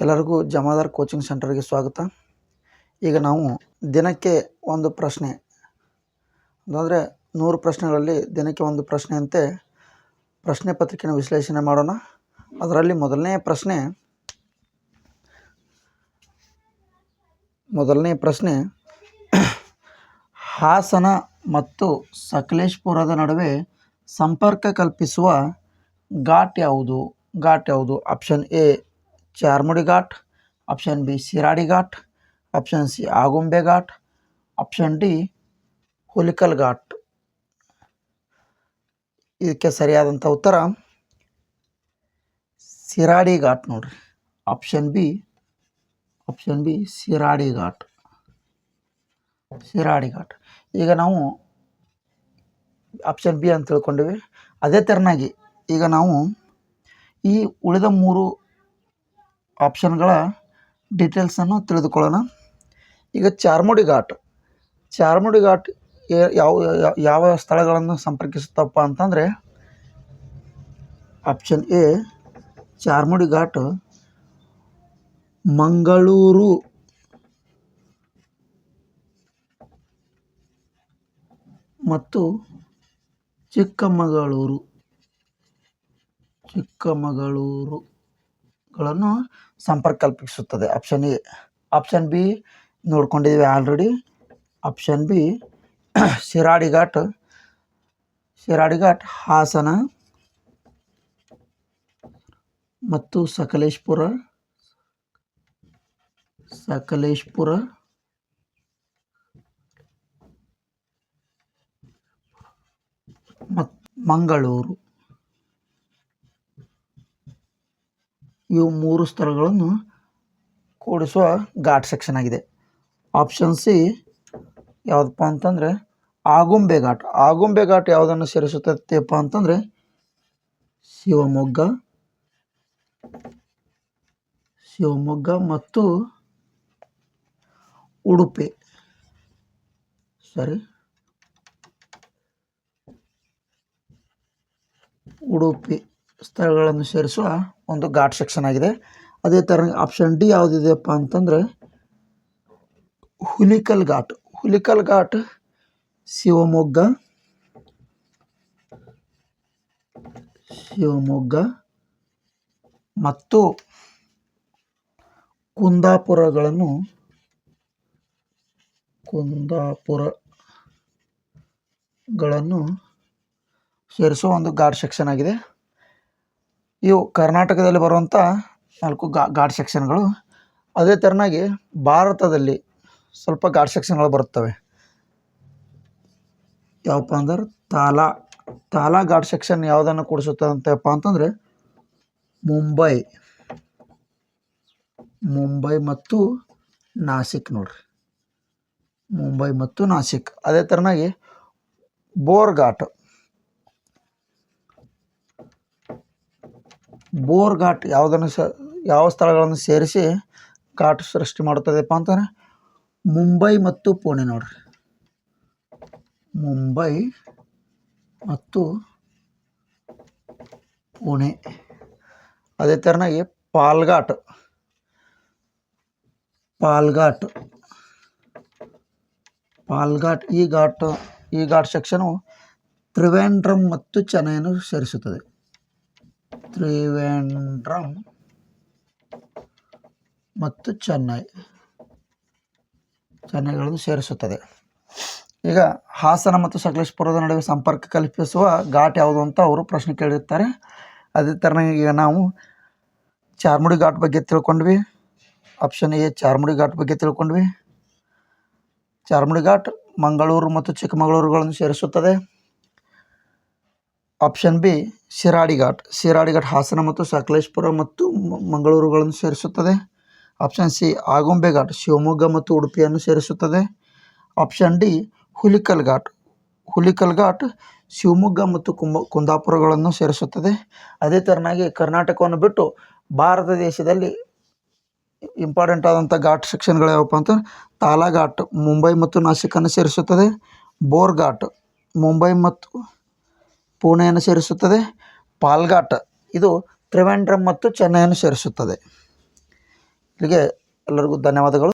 ಎಲ್ಲರಿಗೂ ಜಮಾದಾರ್ ಕೋಚಿಂಗ್ ಸೆಂಟರ್ಗೆ ಸ್ವಾಗತ. ಈಗ ನಾವು ದಿನಕ್ಕೆ ಒಂದು ಪ್ರಶ್ನೆ. ಅಂದರೆ ನೂರು ಪ್ರಶ್ನೆಗಳಲ್ಲಿ ದಿನಕ್ಕೆ ಒಂದು ಪ್ರಶ್ನೆಯಂತೆ ಪ್ರಶ್ನೆ ಪತ್ರಿಕೆಯನ್ನು ವಿಶ್ಲೇಷಣೆ ಮಾಡೋಣ. ಅದರಲ್ಲಿ ಮೊದಲನೇ ಪ್ರಶ್ನೆ ಮೊದಲನೇ ಪ್ರಶ್ನೆ, ಹಾಸನ ಮತ್ತು ಸಕಲೇಶ್ಪುರದ ನಡುವೆ ಸಂಪರ್ಕ ಕಲ್ಪಿಸುವ ಘಾಟ್ ಯಾವುದು? ಘಾಟ್ ಯಾವುದು? Option A Charmadi ghat option B ಸಿರಾಡಿ ghat option C Agumbe ghat option D Hulikal ghat. ಇದಕ್ಕೆ ಸರಿಯಾದಂಥ ಉತ್ತರ ಸಿರಾಡಿ ಘಾಟ್ ನೋಡ್ರಿ. Option B option B ಸಿರಾಡಿ ghat. ಸಿರಾಡಿ ghat. ಈಗ ನಾವು ಆಪ್ಷನ್ ಬಿ ಅಂತ ತಿಳ್ಕೊಂಡಿವಿ. ಅದೇ ಥರನಾಗಿ ಈಗ ನಾವು ಈ ಉಳಿದ ಮೂರು ಆಪ್ಷನ್ಗಳ ಡೀಟೇಲ್ಸನ್ನು ತಿಳಿದುಕೊಳ್ಳೋಣ. ಈಗ ಚಾರ್ಮುಡಿ ಘಾಟ್. ಚಾರ್ಮುಡಿ ಘಾಟ್ ಯಾವ- ಯಾವ ಸ್ಥಳಗಳನ್ನು ಸಂಪರ್ಕಿಸುತ್ತಪ್ಪ ಅಂತಂದರೆ ಆಪ್ಷನ್ ಎ, ಚಾರ್ಮುಡಿ ಘಾಟ್ ಮಂಗಳೂರು. ಮತ್ತು ಚಿಕ್ಕಮಗಳೂರು. ಚಿಕ್ಕಮಗಳೂರು. ಚಿಕ್ಕಮಗಳೂರುಗಳನ್ನು ಸಂಪರ್ಕ ಕಲ್ಪಿಸುತ್ತದೆ. Option A option B ನೋಡ್ಕೊಂಡಿದ್ದೀವಿ already option B Shiradi Ghat Shiradi Ghat Hassan ಮತ್ತು ಸಕಲೇಶ್ಪುರ ಸಕಲೇಶ್ಪುರ ಮತ್ತು ಮಂಗಳೂರು. ಇವು ಮೂರು ಸ್ಥಳಗಳನ್ನು ಕೂಡಿಸುವ ಘಾಟ್ ಸೆಕ್ಷನ್ ಆಗಿದೆ. ಆಪ್ಷನ್ ಸಿ ಯಾವುದಪ್ಪ ಅಂತಂದರೆ ಆಗುಂಬೆ ಘಾಟ್. ಆಗುಂಬೆ ಘಾಟ್ ಯಾವುದನ್ನು ಸೇರಿಸುತ್ತಪ್ಪ ಅಂತಂದರೆ ಶಿವಮೊಗ್ಗ ಶಿವಮೊಗ್ಗ ಮತ್ತು ಉಡುಪಿ. ಸರಿ. ಉಡುಪಿ ಸ್ಥಳಗಳನ್ನು ಸೇರಿಸುವ ಒಂದು ಘಾಟ್ ಸೆಕ್ಷನ್ ಆಗಿದೆ. ಅದೇ ಥರ ಆಪ್ಷನ್ ಡಿ ಯಾವುದಿದೆಯಪ್ಪ ಅಂತಂದರೆ ಹುಲಿಕಲ್ ಘಾಟ್. ಹುಲಿಕಲ್ ಘಾಟ್, ಶಿವಮೊಗ್ಗ. ಶಿವಮೊಗ್ಗ ಮತ್ತು ಕುಂದಾಪುರಗಳನ್ನು ಕುಂದಾಪುರಗಳನ್ನು ಸೇರಿಸುವ ಒಂದು ಘಾಟ್ ಸೆಕ್ಷನ್ ಆಗಿದೆ. ಇವು ಕರ್ನಾಟಕದಲ್ಲಿ ಬರುವಂಥ ನಾಲ್ಕು ಗಾ, ಘಾಟ್ ಸೆಕ್ಷನ್ಗಳು. ಅದೇ ಥರನಾಗಿ ಭಾರತದಲ್ಲಿ ಸ್ವಲ್ಪ ಘಾಟ್ ಸೆಕ್ಷನ್ಗಳು ಬರುತ್ತವೆ. ಯಾವಪ್ಪ ಅಂದ್ರೆ ತಾಲಾ ತಾಲಾ ಘಾಟ್ ಸೆಕ್ಷನ್ ಯಾವುದನ್ನು ಕೂಡಿಸುತ್ತದಂತಪ್ಪ ಅಂತಂದರೆ ಮುಂಬೈ ಮುಂಬೈ ಮತ್ತು ನಾಸಿಕ್ ನೋಡ್ರಿ. ಮುಂಬೈ ಮತ್ತು ನಾಸಿಕ್. ಅದೇ ಥರನಾಗಿ ಬೋರ್ ಬೋರ್ ಘಾಟ್ ಯಾವುದನ್ನು ಸ ಯಾವ ಸ್ಥಳಗಳನ್ನು ಸೇರಿಸಿ ಘಾಟ್ ಸೃಷ್ಟಿ ಮಾಡುತ್ತದೆಪ್ಪ ಅಂತಂದರೆ ಮುಂಬೈ ಮತ್ತು ಪುಣೆ ನೋಡ್ರಿ ಮುಂಬೈ ಮತ್ತು ಪುಣೆ ಅದೇ ಥರನಾಗಿ ಪಾಲ್ಘಾಟ್ ಪಾಲ್ಘಾಟ್ ಪಾಲ್ಘಾಟ್ ಈ ಘಾಟ್ ಈ ಘಾಟ್ ಸೆಕ್ಷನು ತ್ರಿವೇಂದ್ರಂ ಮತ್ತು ಚೆನ್ನೈಯನ್ನು ಸೇರಿಸುತ್ತದೆ ತ್ರಿವೇಂದ್ರಂ ಮತ್ತು ಚೆನ್ನೈ. ಚೆನ್ನೈಗಳನ್ನು ಸೇರಿಸುತ್ತದೆ. ಈಗ ಹಾಸನ ಮತ್ತು ಸಕಲೇಶ್ಪುರದ ನಡುವೆ ಸಂಪರ್ಕ ಕಲ್ಪಿಸುವ ಘಾಟ್ ಯಾವುದು ಅಂತ ಅವರು ಪ್ರಶ್ನೆ ಕೇಳಿರ್ತಾರೆ ಅದೇ ಥರ ಈಗ ನಾವು ಚಾರ್ಮುಡಿ ಘಾಟ್ ಬಗ್ಗೆ ತಿಳ್ಕೊಂಡ್ವಿ. ಆಪ್ಷನ್ ಎ, ಚಾರ್ಮುಡಿ ಘಾಟ್ ಬಗ್ಗೆ ತಿಳ್ಕೊಂಡ್ವಿ. ಚಾರ್ಮುಡಿ ಘಾಟ್ ಮಂಗಳೂರು ಮತ್ತು ಚಿಕ್ಕಮಗಳೂರುಗಳನ್ನು ಸೇರಿಸುತ್ತದೆ. ಆಪ್ಷನ್ ಬಿ ಶಿರಾಡಿ ಘಾಟ್ ಶಿರಾಡಿ ಘಾಟ್ ಹಾಸನ ಮತ್ತು ಸಕಲೇಶ್ಪುರ ಮತ್ತು ಮಂಗಳೂರುಗಳನ್ನು ಸೇರಿಸುತ್ತದೆ. ಆಪ್ಷನ್ ಸಿ ಆಗುಂಬೆ ಘಾಟ್ ಶಿವಮೊಗ್ಗ ಮತ್ತು ಉಡುಪಿಯನ್ನು ಸೇರಿಸುತ್ತದೆ. ಆಪ್ಷನ್ ಡಿ ಹುಲಿಕಲ್ ಘಾಟ್ ಹುಲಿಕಲ್ ಘಾಟ್ ಶಿವಮೊಗ್ಗ ಮತ್ತು ಕುಂಬ ಕುಂದಾಪುರಗಳನ್ನು ಸೇರಿಸುತ್ತದೆ. ಅದೇ ಥರನಾಗಿ ಕರ್ನಾಟಕವನ್ನು ಬಿಟ್ಟು ಭಾರತ ದೇಶದಲ್ಲಿ ಇಂಪಾರ್ಟೆಂಟ್ ಆದಂಥ ಘಾಟ್ ಸೆಕ್ಷನ್ಗಳು ಯಾವಪ್ಪ ಅಂತ ತಾಲಾ ಘಾಟ್ ಮುಂಬೈ ಮತ್ತು ನಾಸಿಕನ್ನು ಸೇರಿಸುತ್ತದೆ. ಬೋರ್ ಘಾಟ್ ಮುಂಬೈ ಮತ್ತು ಪುಣೆಯನ್ನು ಸೇರಿಸುತ್ತದೆ ಪಾಲ್ಘಾಟ್. ಇದು ತ್ರಿವೆಂಡ್ರಮ್ ಮತ್ತು ಚೆನ್ನೈಯನ್ನು ಸೇರಿಸುತ್ತದೆ. ಇಲ್ಲಿಗೆ ಎಲ್ಲರಿಗೂ ಧನ್ಯವಾದಗಳು.